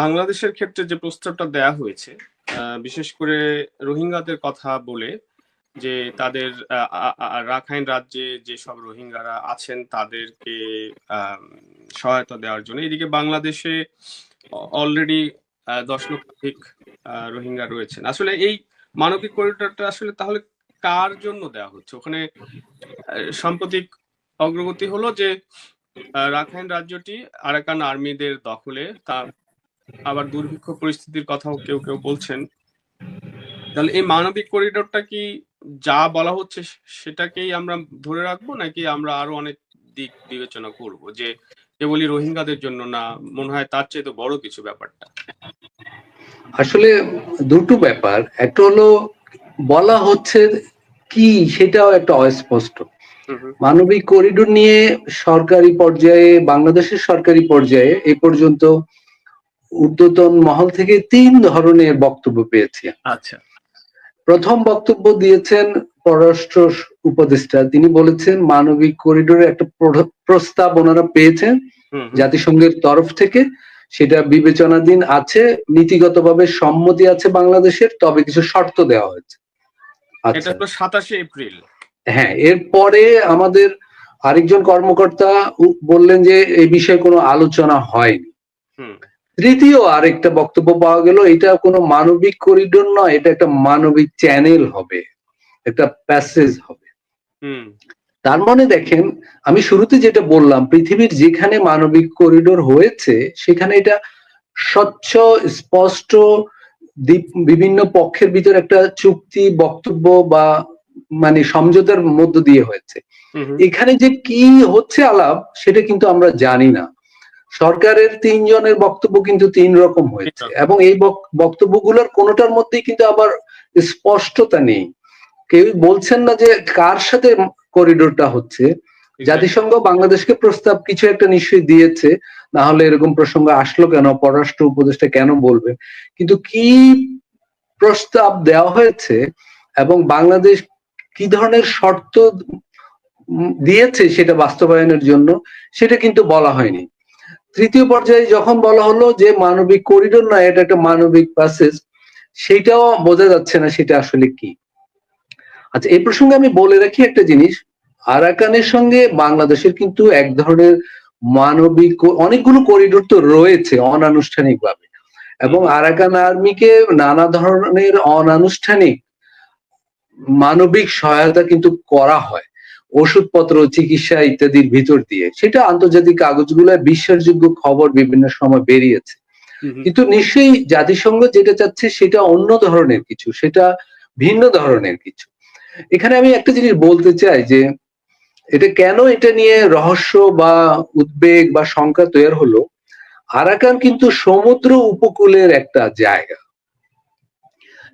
বাংলাদেশের ক্ষেত্রে যে প্রস্তাবটা দেয়া হয়েছে বিশেষ করে রোহিঙ্গাদের কথা বলে যে তাদের রাখাইন রাজ্যে যেসব রোহিঙ্গারা আছেন তাদেরকে সহায়তা দেওয়ার জন্য। এদিকে বাংলাদেশে অলরেডি দশ লক্ষাধিক রোহিঙ্গা রয়েছেন। আসলে এই মানবিক করিডোরটা আসলে তাহলে কার জন্য দেওয়া হচ্ছে? ওখানে সাম্প্রতিক অগ্রগতি হলো যে রাখাইন রাজ্যটি আরাকান আর্মিদের দখলে তার আবার দুর্ভিক্ষ পরিস্থিতির কথাও কেউ কেউ বলছেন। তাহলে এই মানবিক করিডোরটা কি যা বলা হচ্ছে সেটাকেই আমরা ধরে রাখব নাকি আমরা আরও অনেক দিক বিবেচনা করব? যে কেবলই রোহিঙ্গাদের জন্য না মনে হয় তার চেয়ে তো বড় কিছু ব্যাপারটা। আসলে দুটো ব্যাপার। একটা হলো বলা হচ্ছে কি সেটাও একটা অস্পষ্ট। মানবিক করিডোর নিয়ে সরকারি পর্যায়ে বাংলাদেশের সরকারি পর্যায়ে এ পর্যন্ত ঊর্ধ্বতন মহল থেকে তিন ধরনের বক্তব্য পেয়েছি। আচ্ছা। প্রথম বক্তব্য দিয়েছেন পররাষ্ট্র উপদেষ্টা। তিনি বলেছেন মানবিক করিডোরের একটা প্রস্তাব ওনারা পেয়েছেন জাতিসংঘের তরফ থেকে। সেটা বিবেচনাধীন আছে নীতিগতভাবে সম্মতি আছে বাংলাদেশের তবে কিছু শর্ত দেওয়া হয়েছে। এটা তো সাতাশে এপ্রিল। হ্যাঁ এরপরে আমাদের আরেকজন কর্মকর্তা বললেন যে এই বিষয়ে কোনো আলোচনা হয়নি। তৃতীয় আরেকটা বক্তব্য পাওয়া গেল এটা কোনো মানবিক করিডোর নয় এটা একটা মানবিক চ্যানেল হবে একটা প্যাসেজ হবে। তার মানে দেখেন আমি শুরুতে যেটা বললাম পৃথিবীর যেখানে মানবিক করিডোর হয়েছে সেখানে এটা স্বচ্ছ স্পষ্ট বিভিন্ন পক্ষের ভিতর একটা চুক্তি বক্তব্য বা মানে সমঝোতার মধ্য দিয়ে হয়েছে। এখানে যে কি হচ্ছে আলাপ সেটা কিন্তু আমরা জানি না। সরকারের তিনজনের বক্তব্য কিন্তু তিন রকম হয়েছে। এবং এই বক্তব্যগুলোর কোনোটার মধ্যেই কিন্তু আবার স্পষ্টতা নেই। কেউ বলছেন না যে কার সাথে করিডোরটা হচ্ছে। জাতিসংঘ বাংলাদেশকে প্রস্তাব কিছু একটা নিশ্চয়ই দিয়েছে। না হলে এরকম প্রসঙ্গ আসলো কেন? পররাষ্ট্র উপদেষ্টা কেন বলবেন কিন্তু কি প্রস্তাব দেওয়া হয়েছে এবং বাংলাদেশ কি ধরনের শর্ত দিয়েছে সেটা বাস্তবায়নের জন্য সেটা কিন্তু বলা হয়নি। তৃতীয় পর্যায়ে যখন বলা হলো যে মানবিক করিডোর নয় এটা একটা মানবিক প্যাসেজ সেটাও বোঝা যাচ্ছে না সেটা আসলে কি। আচ্ছা এই প্রসঙ্গে আমি বলে রাখি একটা জিনিস আরাকানের সঙ্গে বাংলাদেশের কিন্তু এক ধরনের মানবিক অনেকগুলো করিডোর তো রয়েছে অনানুষ্ঠানিক ভাবে এবং আরাকান আর্মিকে নানা ধরনের অনানুষ্ঠানিক মানবিক সহায়তা কিন্তু করা হয়। ওষুধপত্র চিকিৎসা ইত্যাদির ভিতর দিয়ে। সেটা আন্তর্জাতিক কাগজগুলোয় বিশ্বাসযোগ্য খবর বিভিন্ন সময় বেরিয়েছে। কিন্তু নিশ্চয়ই জাতিসংঘ যেটা চাচ্ছে সেটা অন্য ধরনের কিছু সেটা ভিন্ন ধরনের কিছু। এখানে আমি একটা জিনিস বলতে চাই যে এটা কেন এটা নিয়ে রহস্য বা উদ্বেগ বা শঙ্কা তৈরি হলো? আরাকান কিন্তু সমুদ্র উপকূলের একটা জায়গা।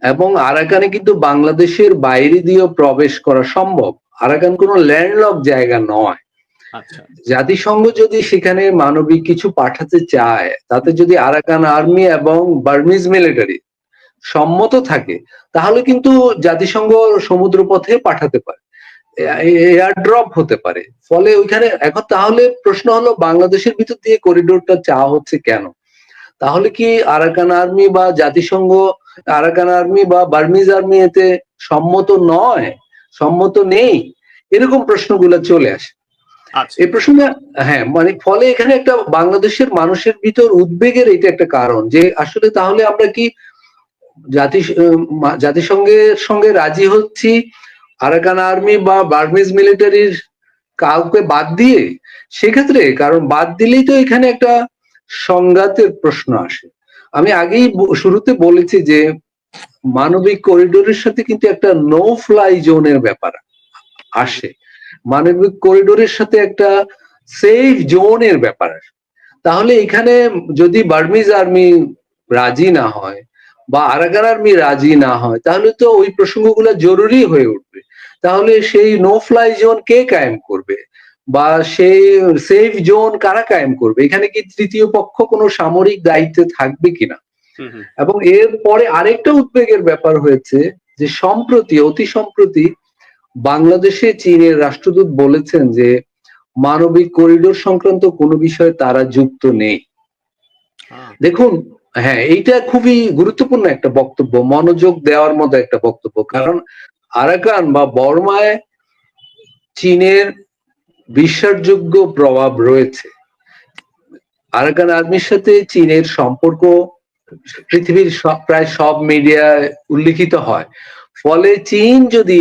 এবং আরাকানে কিন্তু বাংলাদেশের বাইরে দিয়েও প্রবেশ করা সম্ভব। আরাকান কোনো ল্যান্ডলক জায়গা নয়। আচ্ছা। জাতিসংঘ যদি সেখানে মানবিক কিছু পাঠাতে চায় তাতে যদি আরাকান আর্মি এবং বার্মিজ মিলিটারি সম্মত থাকে তাহলে কিন্তু জাতিসংঘ সমুদ্র পথে পাঠাতে পারে। এয়ার ড্রপ হতে পারে। ফলে ওইখানে এখন তাহলে প্রশ্ন হলো বাংলাদেশের ভিতর দিয়ে করিডোরটা চাওয়া হচ্ছে কেন? তাহলে কি আরাকান আর্মি বা জাতিসংঘ আরাকান আর্মি বা বার্মিজ আর্মি এতে সম্মত নয়? সম্মত নেই এরকম প্রশ্নগুলো চলে আসে। আচ্ছা। এই প্রসঙ্গে হ্যাঁ মানে ফলে এখানে একটা বাংলাদেশের মানুষের ভিতর উদ্বেগের এটা একটা কারণ যে আসলে তাহলে আমরা কি জাতি জাতিসংঘের সঙ্গে রাজি হচ্ছি আরাকান আর্মি বা বার্মিজ মিলিটারির কাউকে বাদ দিয়ে? সেক্ষেত্রে কারণ বাদ দিলেই তো এখানে একটা সংঘাতের প্রশ্ন আসে। আমি আগেই শুরুতে বলেছি যে মানবিক করিডোরের সাথে কিন্তু একটা নো ফ্লাই জোনের ব্যাপার আসে। মানবিক করিডোরের সাথে একটা সেফ জোনের ব্যাপার আসে। তাহলে এখানে যদি বার্মিজ আর্মি রাজি না হয় বা আরাকান আর্মি রাজি না হয়, তাহলে তো ওই প্রসঙ্গগুলো জরুরি হয়ে উঠবে। তাহলে সেই নো ফ্লাই জোন কে কায়েম করবে? বা সেই সেফ জোন কারা কায়েম করবে? এখানে কি তৃতীয় পক্ষ কোনো সামরিক দায়িত্বে থাকবে কিনা? এবং এর পরে আরেকটা উদ্বেগের ব্যাপার হয়েছে যে সম্প্রতি অতি সম্প্রতি বাংলাদেশে চীনের রাষ্ট্রদূত বলেছেন যে মানবিক করিডোর সংক্রান্ত কোনো বিষয়ে তারা যুক্ত নেই। হ্যাঁ, দেখুন হ্যাঁ এইটা খুবই গুরুত্বপূর্ণ একটা বক্তব্য মনোযোগ দেওয়ার মতো একটা বক্তব্য। কারণ আরাকান বা বর্মায় চীনের বিশ্বাসযোগ্য প্রভাব রয়েছে। আরাকান আর্মির সাথে চীনের সম্পর্ক পৃথিবীর সব প্রায় সব মিডিয়ায় উল্লিখিত হয়। ফলে চীন যদি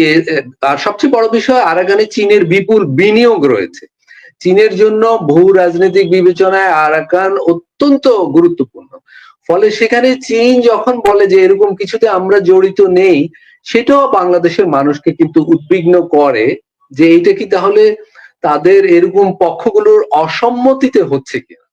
আর সবচেয়ে বড় বিষয় আরাকানে চীনের বিপুল বিনিয়োগ রয়েছে। চীনের জন্য ভূ রাজনৈতিক বিবেচনায় আরাকান অত্যন্ত গুরুত্বপূর্ণ। ফলে সেখানে চীন যখন বলে যে এরকম কিছুতে আমরা জড়িত নেই, সেটাও বাংলাদেশের মানুষকে কিন্তু উদ্বিগ্ন করে যে এইটা কি তাহলে তাদের এরকম পক্ষগুলোর অসম্মতিতে হচ্ছে কিনা।